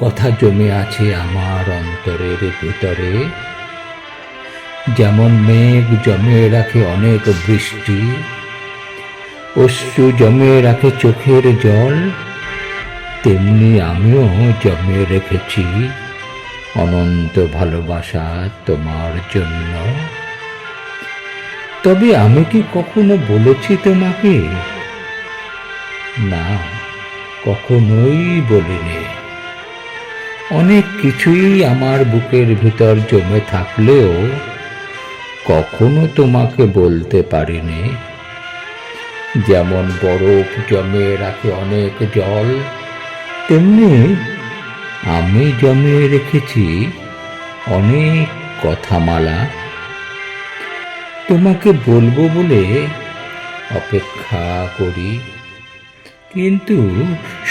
কথা জমে আছে আমার অন্তরের ভিতরে। যেমন মেঘ জমে রাখে অনেক বৃষ্টি, অশ্রু জমে রাখে চোখের জল, তেমনি আমিও জমে রেখেছি অনন্ত ভালোবাসা তোমার জন্য। তবে আমি কি কখনো বলেছি তোমাকে? না। কখনোই বলিনি। অনেক কিছুই আমার বুকের ভিতর জমে থাকলেও কখনো তোমাকে বলতে পারিনি। যেমন বরফ জমে রাখে অনেক জল, তেমনি আমি জমিয়ে রেখেছি অনেক কথামালা। তোমাকে বলব বলে অপেক্ষা করি, কিন্তু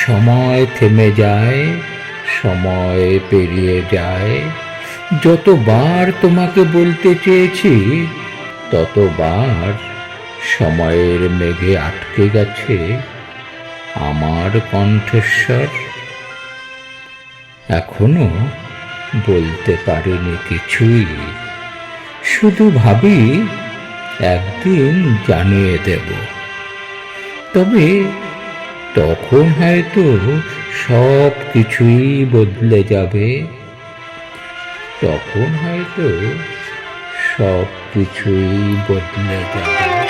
সময় থেমে যায়, সময় পেরিয়ে যায়। যতবার তোমাকে বলতে চেয়েছি, ততবার সময়ের মেঘে আটকে গেছে আমার কণ্ঠস্বর। এখনও বলতে পারিনি কিছুই। শুধু ভাবি, একদিন জানিয়ে দেব। তবে তখন হয়তো সব কিছুই বদলে যাবে। তখন হয়তো সব কিছুই বদলে যাবে।